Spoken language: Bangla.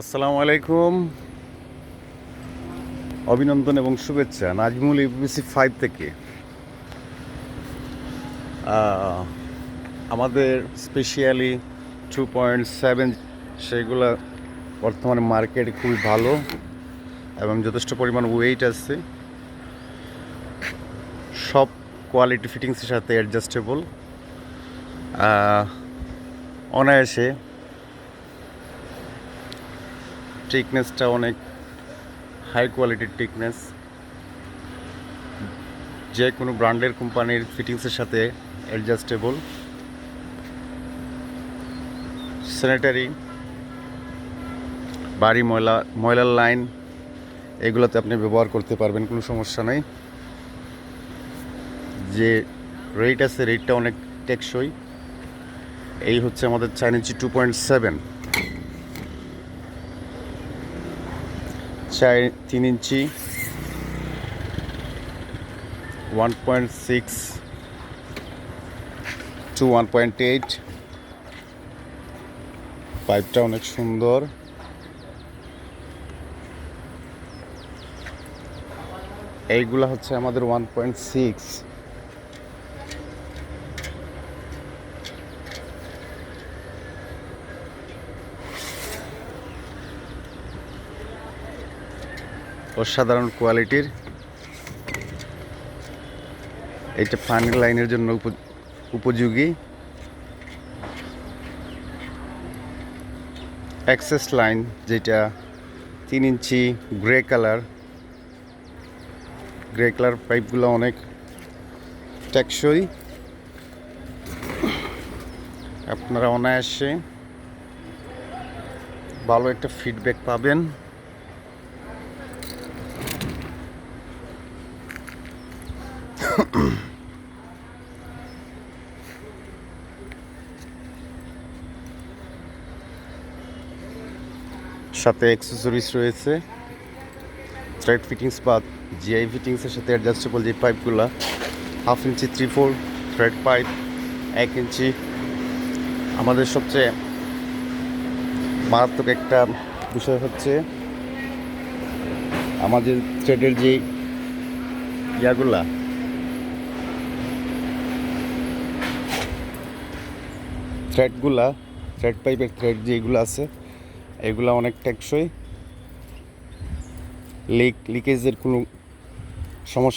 আসসালামু আলাইকুম। অভিনন্দন এবং শুভেচ্ছা নাজমুল ইবিসি ফাইভ থেকে। আমাদের স্পেশালি টু পয়েন্ট সেভেন সেগুলো বর্তমানে মার্কেট খুবই ভালো এবং যথেষ্ট পরিমাণ ওয়েট আছে। সব কোয়ালিটি ফিটিংসের সাথে অ্যাডজাস্টেবল অনায়াসে টিকনেসটা অনেক হাই কোয়ালিটির টিকনেস যে কোনো ব্র্যান্ডের কোম্পানির ফিটিংসের সাথে অ্যাডজাস্টেবল স্যানিটারি বাড়ি, ময়লা, ময়লার লাইন এগুলোতে আপনি ব্যবহার করতে পারবেন, কোনো সমস্যা নেই। যে রেট আছে রেটটা অনেক টেকসই। এই হচ্ছে আমাদের চাইনিজি টু পয়েন্ট সেভেন চার তিন ইঞ্চি one point six two one point eight পাইপটা অনেক সুন্দর। এইগুলা হচ্ছে আমাদের ওয়ান পয়েন্ট সিক্স অসাধারণ কোয়ালিটির। এটা পানি লাইনের জন্য উপ- উপযোগী। অ্যাক্সেস লাইন যেটা তিন ইঞ্চি গ্রে কালার গ্রে কালার পাইপগুলো অনেক টেকসই। আপনারা অনায়াসে ভালো একটা ফিডব্যাক পাবেন। সাথে অ্যাক্সেসরিজ রয়েছে। থ্রেড ফিটিংস বা জিআই ফিটিংসের সাথে অ্যাডজাস্টেবল যে পাইপগুলো হাফ ইঞ্চি থ্রি ফোর থ্রেড পাইপ এক ইঞ্চি আমাদের সবচেয়ে মারাত্মক একটা বিষয় হচ্ছে, আমাদের থ্রেডের যে ইয়াগুলা থ্রেডগুলা থ্রেড পাইপের থ্রেড যেগুলো আছে এগুলো অনেক টেকসই। লিক লিকেজের কোনো সমস্যা